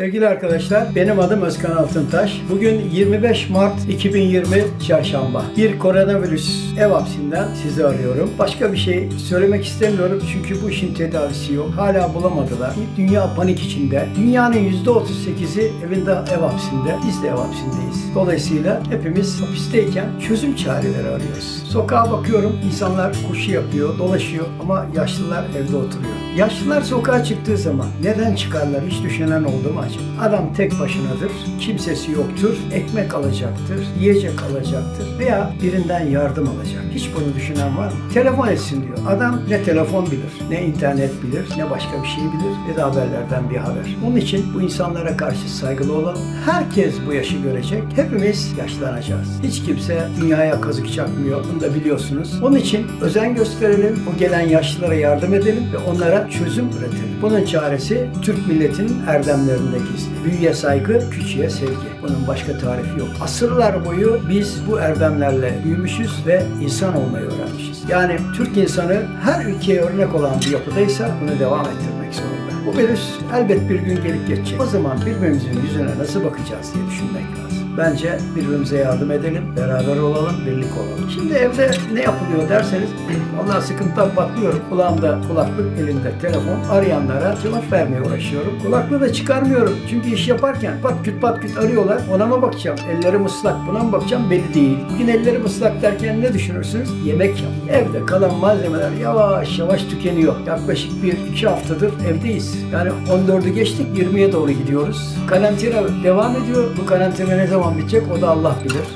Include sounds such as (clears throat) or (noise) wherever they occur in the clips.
Sevgili arkadaşlar, benim adım Özkan Altıntaş. Bugün 25 Mart 2020 Çarşamba. Bir koronavirüs ev hapsinden sizi arıyorum. Başka bir şey söylemek istemiyorum çünkü bu işin tedavisi yok. Hala bulamadılar. Dünya panik içinde. Dünyanın %38'i evinde ev hapsinde. Biz de ev hapsindeyiz. Dolayısıyla hepimiz hapisteyken çözüm çareleri arıyoruz. Sokağa bakıyorum, insanlar koşu yapıyor, dolaşıyor ama yaşlılar evde oturuyor. Yaşlılar sokağa çıktığı zaman neden çıkarlar hiç düşünen oldu mu acaba? Adam tek başınadır, kimsesi yoktur, ekmek alacaktır, yiyecek alacaktır veya birinden yardım alacak. Hiç bunu düşünen var mı? Telefon etsin diyor. Adam ne telefon bilir, ne internet bilir, ne başka bir şey bilir, ne de haberlerden bir haber. Onun için bu insanlara karşı saygılı olalım. Herkes bu yaşı görecek. Hepimiz yaşlanacağız. Hiç kimse dünyaya kazık çakmıyor. Bunu da biliyorsunuz. Onun için özen gösterelim. O gelen yaşlılara yardım edelim ve onlara çözüm üretelim. Bunun çaresi Türk milletinin erdemlerinde gizli. Büyüye saygı, küçüğe sevgi. Bunun başka tarifi yok. Asırlar boyu biz bu erdemlerle büyümüşüz ve insan olmayı öğrenmişiz. Yani Türk insanı her ülkeye örnek olan bir yapıdaysa bunu devam ettirmek zorunda. Bu virüs elbet bir gün gelip geçecek. O zaman birbirimizin yüzüne nasıl bakacağız diye düşünmek lazım. Bence birbirimize yardım edelim, beraber olalım, birlik olalım. Şimdi evde ne yapılıyor derseniz, (clears throat) Allah sıkıntıdan patlıyorum. Kulağımda kulaklık, elimde telefon. Arayanlara cevap vermeye uğraşıyorum. Kulaklığı da çıkarmıyorum. Çünkü iş yaparken pat küt pat küt arıyorlar. Ona mı bakacağım? Ellerim ıslak. Buna mı bakacağım? Belli değil. Bugün ellerim ıslak derken ne düşünürsünüz? Yemek yap. Evde kalan malzemeler yavaş yavaş tükeniyor. Yaklaşık bir iki haftadır evdeyiz. Yani 14'ü geçtik 20'ye doğru gidiyoruz. Karantina devam ediyor. Bu karantina ne zaman bitecek o da Allah bilir.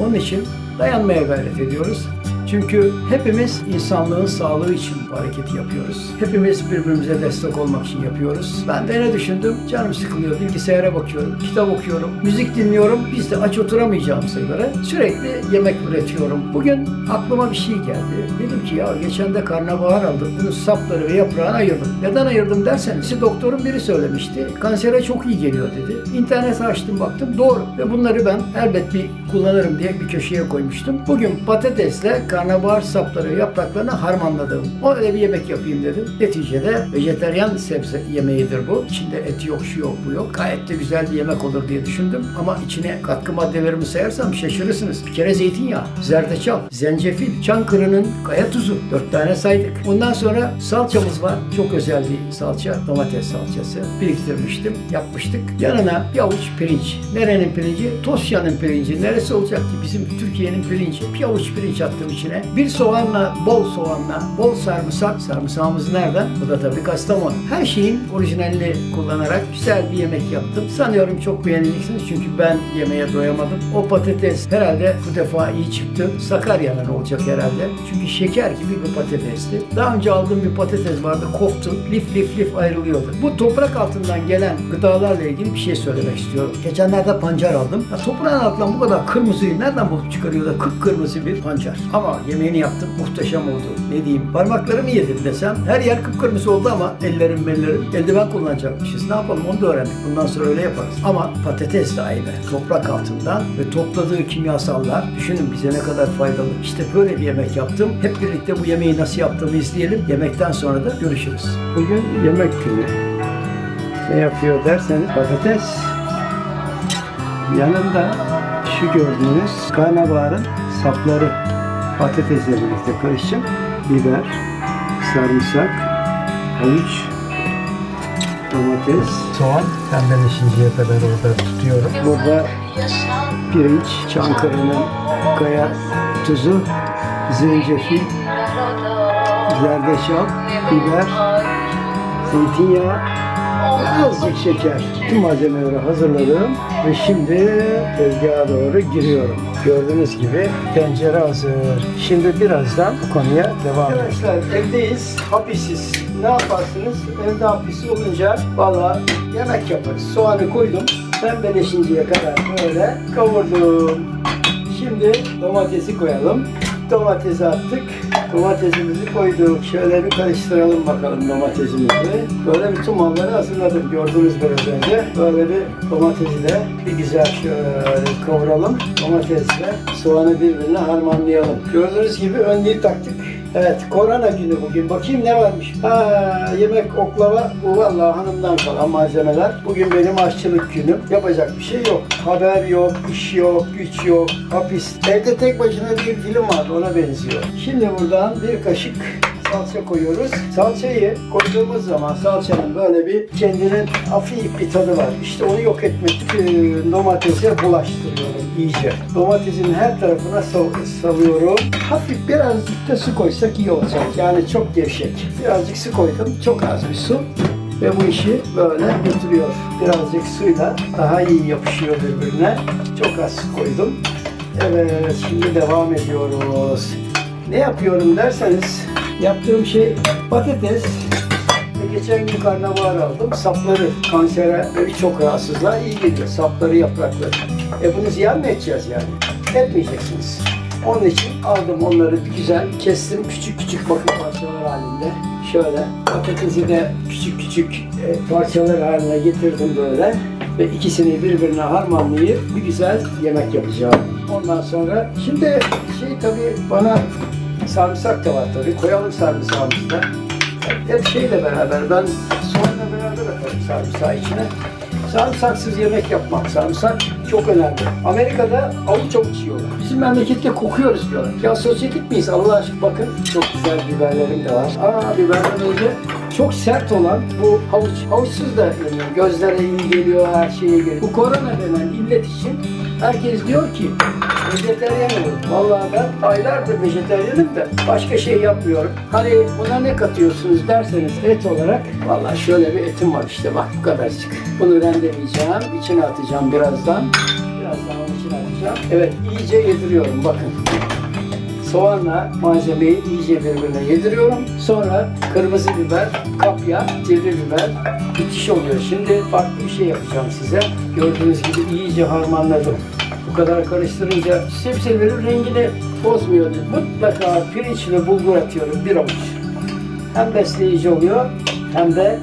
Onun için dayanmaya gayret ediyoruz. Çünkü hepimiz insanlığın sağlığı için bu hareketi yapıyoruz. Hepimiz birbirimize destek olmak için yapıyoruz. Ben de ne düşündüm? Canım sıkılıyor. Bilgisayara bakıyorum, kitap okuyorum, müzik dinliyorum. Biz de aç oturamayacağımıza göre sürekli yemek üretiyorum. Bugün aklıma bir şey geldi. Dedim ki ya geçen de karnabahar aldım. Bunun sapları ve yaprağını ayırdım. Neden ayırdım derseniz doktorun biri söylemişti. Kansere çok iyi geliyor dedi. İnternete açtım baktım doğru. Ve bunları ben elbet bir kullanırım diye bir köşeye koymuştum. Bugün patatesle karnabahar sapları ve yapraklarını harmanladım. Öyle bir yemek yapayım dedim. Neticede vejeteryan sebze yemeğidir bu. İçinde et yok, şu yok, bu yok. Gayet de güzel bir yemek olur diye düşündüm. Ama içine katkı maddelerimi sayarsam şaşırırsınız. Bir kere zeytinyağı, zerdeçal, zencefil, çankırının kaya tuzu. Dört tane saydık. Ondan sonra salçamız var. Çok özel bir salça. Domates salçası. Biriktirmiştim. Yapmıştık. Yanına bir avuç pirinç. Nerenin pirinci? Tosya'nın pirinci. Neresi olacak ki? Bizim Türkiye'nin pirinci. Bir avuç pirinç attım içine. Bir soğanla, bol soğanla, bol sarımsak. Sarımsağımız nereden? Bu da tabii Kastamonu. Her şeyin orijinalini kullanarak güzel bir yemek yaptım. Sanıyorum çok beğeneceksiniz çünkü ben yemeğe doyamadım. O patates herhalde bu defa iyi çıktı. Sakarya'nın olacak herhalde. Çünkü şeker gibi bir patatesti. Daha önce aldığım bir patates vardı. Koftu. Lif lif lif ayrılıyordu. Bu toprak altından gelen gıdalarla ilgili bir şey söylemek istiyorum. Geçenlerde pancar aldım. Ya toprağın altından bu kadar kırmızıyı nereden bulup çıkarıyor da kıpkırmızı bir pancar. Ama yemeğini yaptım. Muhteşem oldu. Ne diyeyim? Parmaklarımı yedim desem. Her yer kıpkırmızı oldu ama ellerim ellerim. Eldiven kullanacakmışız. Ne yapalım onu da öğrendik. Bundan sonra öyle yaparız. Ama patates de aynı. Toprak altından ve topladığı kimyasallar. Düşünün bize ne kadar faydalı. İşte böyle bir yemek yaptım. Hep birlikte bu yemeği nasıl yaptığımı izleyelim. Yemekten sonra da görüşürüz. Bugün yemek günü. Ne yapıyor derseniz patates. Yanında şu gördüğünüz karnabaharın sapları patatesle birlikte karışacak. Biber, sarımsak, havuç, domates, soğan pembeleşinceye kadar orada tutuyorum. Burada pirinç, Çankırı'nın kaya tuzu, zencefil, zerdeçal, biber, zeytinyağı, azıcık şeker. Tüm malzemeleri hazırladım ve şimdi tezgaha doğru giriyorum. Gördüğünüz gibi tencere hazır. Şimdi birazdan bu konuya devam edelim. Arkadaşlar evdeyiz, hapisiz. Ne yaparsınız? Evde hapis olunca valla yemek yaparız. Soğanı koydum. Pembeleşinceye kadar böyle kavurdum. Şimdi domatesi koyalım. Domatesi attık. Domatesimizi koyduk. Şöyle bir karıştıralım bakalım domatesimizi. Böyle bütün malları hazırladım. Gördünüz biraz önce. Böyle bir domatesi de bir güzel şöyle kavuralım. Domatesle soğanı birbirine harmanlayalım. Gördüğünüz gibi önlüğü taktık. Evet, korona günü bugün. Bakayım ne varmış. Ha, yemek oklava. Bu vallahi hanımdan kalan malzemeler. Bugün benim aşçılık günüm. Yapacak bir şey yok. Haber yok, iş yok, güç yok, hapis. Evde tek başına bir film vardı, ona benziyor. Şimdi buradan bir kaşık salça koyuyoruz. Salçayı koyduğumuz zaman salçanın böyle bir kendinin hafif bir tadı var. İşte onu yok etmek için domatese bulaştırıyorum iyice. Domatesin her tarafına sal- salıyorum. Hafif birazcık da su koysak iyi olacak. Yani çok gevşek. Birazcık su koydum. Çok az bir su. Ve bu işi böyle götürüyor. Birazcık suyla daha iyi yapışıyor birbirine. Çok az su koydum. Evet, şimdi devam ediyoruz. Ne yapıyorum derseniz, yaptığım şey patates geçen gün karnabahar aldım. Sapları kansere ve birçok rahatsızlığa iyi geliyor. Sapları, yaprakları. E bunu ziyan mı edeceğiz yani? Etmeyeceksiniz. Onun için aldım onları güzel kestim küçük küçük bakın parçalar halinde. Şöyle patatesi de küçük küçük e, parçalar haline getirdim böyle ve ikisini birbirine harmanlayıp bir güzel yemek yapacağım. Ondan sonra şimdi şey tabii bana sarımsak da var tabii. Koyalım sarımsağımızı da. Hep şeyle beraber ben soğanla beraber atarım sarımsağı içine. Sarımsaksız yemek yapmak, sarımsak çok önemli. Amerika'da avuç avuç yiyorlar. Bizim memlekette kokuyoruz diyorlar. Ya sosyetik miyiz Allah aşkına bakın. Çok güzel biberlerim de var. Aa biberden önce çok sert olan bu havuç. Havuçsuz da yeniyor. Gözlere iyi geliyor, her şeye geliyor. Bu korona denen illet için herkes diyor ki vejeteryan olun. Vallahi ben aylardır vejeteryanım da başka şey yapmıyorum. Hani buna ne katıyorsunuz derseniz et olarak vallahi şöyle bir etim var işte bak bu kadarcık. Bunu rendeleyeceğim, içine atacağım birazdan. Birazdan onun içine atacağım. Evet iyice yediriyorum bakın. Soğanla malzemeyi iyice birbirine yediriyorum. Sonra kırmızı biber, kapya, sivri biber bitiş oluyor. Şimdi farklı bir şey yapacağım size. Gördüğünüz gibi iyice harmanladım. Bu kadar karıştırınca sebzelerin rengini bozmuyor. Mutlaka pirinç ve bulgur atıyorum bir avuç. Hem besleyici oluyor hem de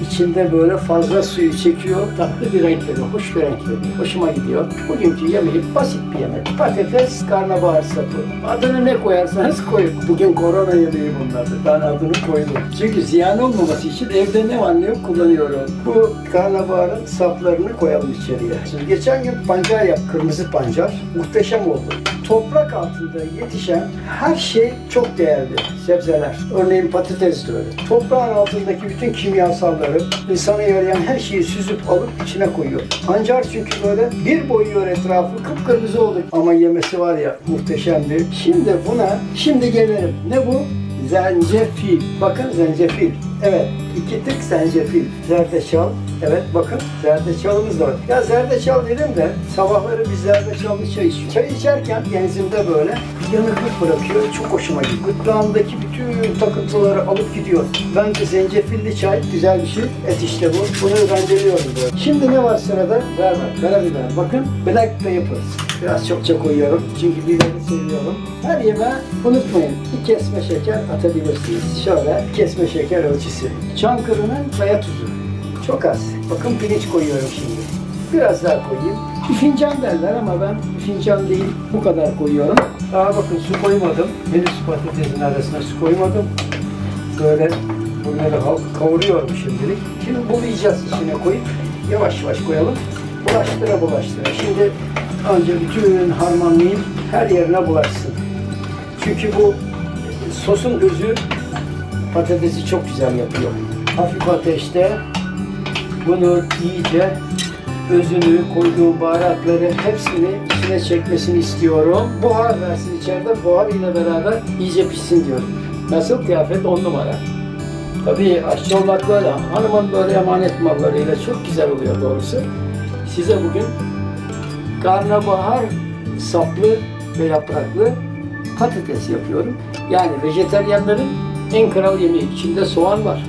içinde böyle fazla suyu çekiyor. Tatlı bir renk veriyor, hoş bir renk veriyor. Hoşuma gidiyor. Bugünkü yemeği basit bir yemek. Patates, karnabahar sapı. Adını ne koyarsanız koyun. Bugün korona yemeği bunlardı. Ben adını koydum. Çünkü ziyan olmaması için evde ne var ne yok kullanıyorum. Bu karnabaharın saplarını koyalım içeriye. Şimdi geçen gün pancar yap, kırmızı pancar. Muhteşem oldu. Toprak altında yetişen her şey çok değerli. Sebzeler. Örneğin patates de öyle. Toprağın altındaki bütün kimyasalları, insana yarayan her şeyi süzüp alıp içine koyuyor. Pancar çünkü böyle bir boyuyor etrafı kıpkırmızı oldu. Ama yemesi var ya muhteşemdi. Şimdi buna, şimdi gelelim. Ne bu? Zencefil. Bakın zencefil. Evet, iki tık zencefil. Zerdeçal. Evet bakın zerdeçalımız var. Ya zerdeçal dedim de sabahları biz zerdeçallı çay içiyoruz. Çay içerken genzimde böyle bir yanıklık bırakıyor. Çok hoşuma gidiyor. Gırtlağımdaki bütün takıntıları alıp gidiyor. Bence zencefilli çay güzel bir şey. Et işte bu. Bunu rendeliyorum böyle. Şimdi ne var sırada? Ver ver. Karabiber. Bakın black pepper. Biraz çokça koyuyorum. Çünkü biberi seviyorum. Her yemeğe unutmayın. Bir kesme şeker atabilirsiniz. Şöyle kesme şeker ölçüsü. Çankırı'nın kaya tuzu. Çok az. Bakın pirinç koyuyorum şimdi. Biraz daha koyayım. Bir fincan derler ama ben fincan değil bu kadar koyuyorum. Daha bakın su koymadım. Henüz patatesin arasına su koymadım. Böyle bunları kavuruyorum şimdilik. Şimdi bulayacağız içine koyup yavaş yavaş koyalım. Bulaştıra bulaştıra. Şimdi önce bütün harmanlayayım her yerine bulaşsın. Çünkü bu sosun özü patatesi çok güzel yapıyor. Hafif ateşte bunu iyice özünü, koyduğum baharatları hepsini içine çekmesini istiyorum. Buhar versin içeride, buhar ile beraber iyice pişsin diyorum. Nasıl kıyafet on numara. Tabii aşçı olmak böyle, hanımın böyle emanet mallarıyla çok güzel oluyor doğrusu. Size bugün karnabahar saplı ve yapraklı patates yapıyorum. Yani vejeteryanların en kral yemeği. İçinde soğan var,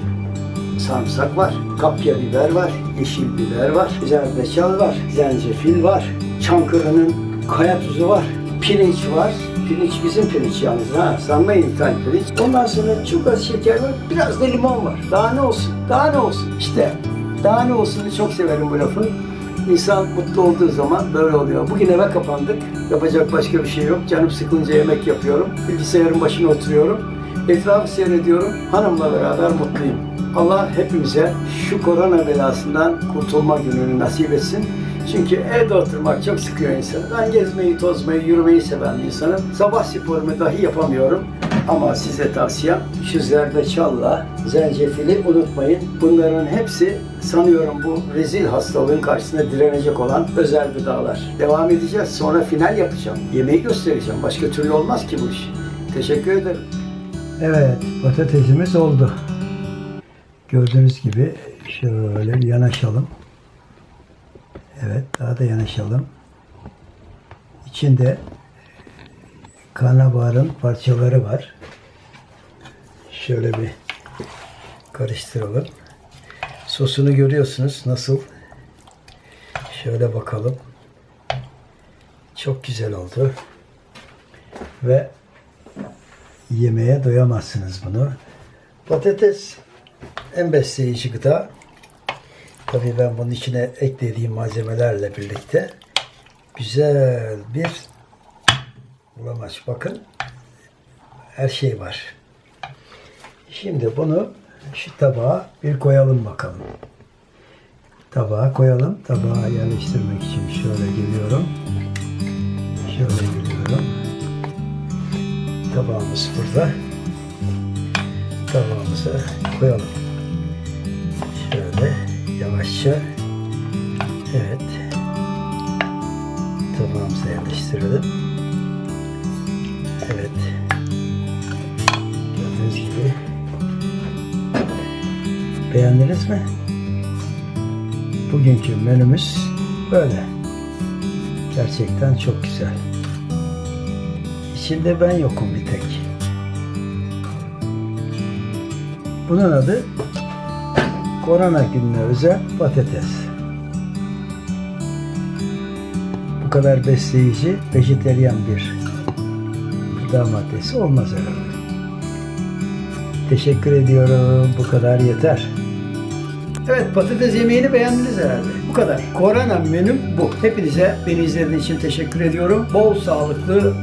sarımsak var, kapya biber var, yeşil biber var, zerdeçal var, zencefil var, Çankırı'nın kaya tuzu var, pirinç var. Pirinç bizim pirinç yalnız ha. Sanmayın ithal pirinç. Ondan sonra çok az şeker var, biraz da limon var. Daha ne olsun? Daha ne olsun? İşte daha ne olsun'u çok severim bu lafı. İnsan mutlu olduğu zaman böyle oluyor. Bugün eve kapandık. Yapacak başka bir şey yok. Canım sıkılınca yemek yapıyorum. Bilgisayarın başına oturuyorum. Etrafı seyrediyorum. Hanımla beraber mutluyum. Allah hepimize şu korona belasından kurtulma gününü nasip etsin. Çünkü evde oturmak çok sıkıyor insanı. Ben gezmeyi, tozmayı, yürümeyi seven bir insanım. Sabah sporumu dahi yapamıyorum. Ama size tavsiyem şu zerdeçalla, zencefili unutmayın. Bunların hepsi sanıyorum bu rezil hastalığın karşısında direnecek olan özel gıdalar. Devam edeceğiz. Sonra final yapacağım. Yemeği göstereceğim. Başka türlü olmaz ki bu iş. Teşekkür ederim. Evet, patatesimiz oldu. Gördüğünüz gibi şöyle bir yanaşalım. Evet, daha da yanaşalım. İçinde karnabaharın parçaları var. Şöyle bir karıştıralım. Sosunu görüyorsunuz nasıl? Şöyle bakalım. Çok güzel oldu. Ve yemeye doyamazsınız bunu. Patates en besleyici gıda. Tabii ben bunun içine eklediğim malzemelerle birlikte güzel bir bulamaç. Bakın her şey var. Şimdi bunu şu tabağa bir koyalım bakalım. Tabağa koyalım. Tabağa yerleştirmek için şöyle geliyorum. Şöyle geliyorum. Tabağımız burada. Tabağımıza koyalım. Şöyle yavaşça. Evet. Tabağımıza yerleştirelim. Evet. Gördüğünüz gibi. Beğendiniz mi? Bugünkü menümüz böyle. Gerçekten çok güzel. İçinde ben yokum bir tek. Bunun adı korona gününe özel patates. Bu kadar besleyici, vejeteryan bir gıda maddesi olmaz herhalde. Teşekkür ediyorum. Bu kadar yeter. Evet patates yemeğini beğendiniz herhalde. Bu kadar. Korona menüm bu. Hepinize beni izlediğiniz için teşekkür ediyorum. Bol sağlıklı,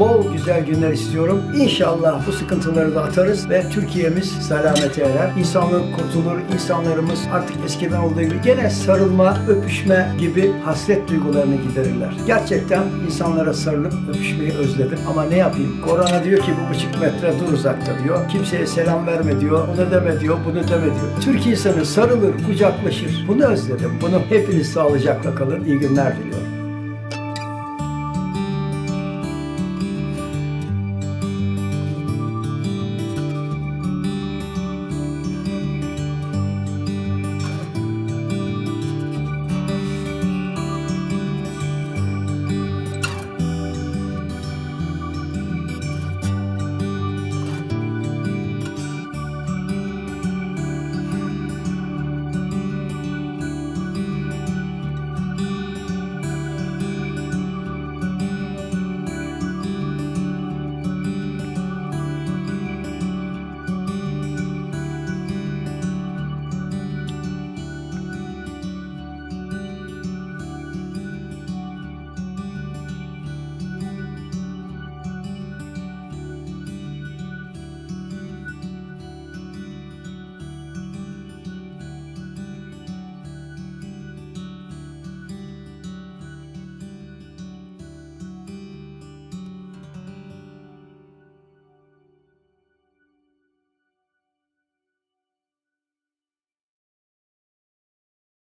bol güzel günler istiyorum. İnşallah bu sıkıntıları da atarız ve Türkiye'miz selamete erer. İnsanlık kurtulur, insanlarımız artık eskiden olduğu gibi gene sarılma, öpüşme gibi hasret duygularını giderirler. Gerçekten insanlara sarılıp öpüşmeyi özledim ama ne yapayım? Korona diyor ki bu buçuk metre dur uzakta diyor. Kimseye selam verme diyor, onu deme diyor, bunu deme diyor. Türk insanı sarılır, kucaklaşır. Bunu özledim. Bunu hepiniz sağlıcakla kalın. İyi günler diliyorum.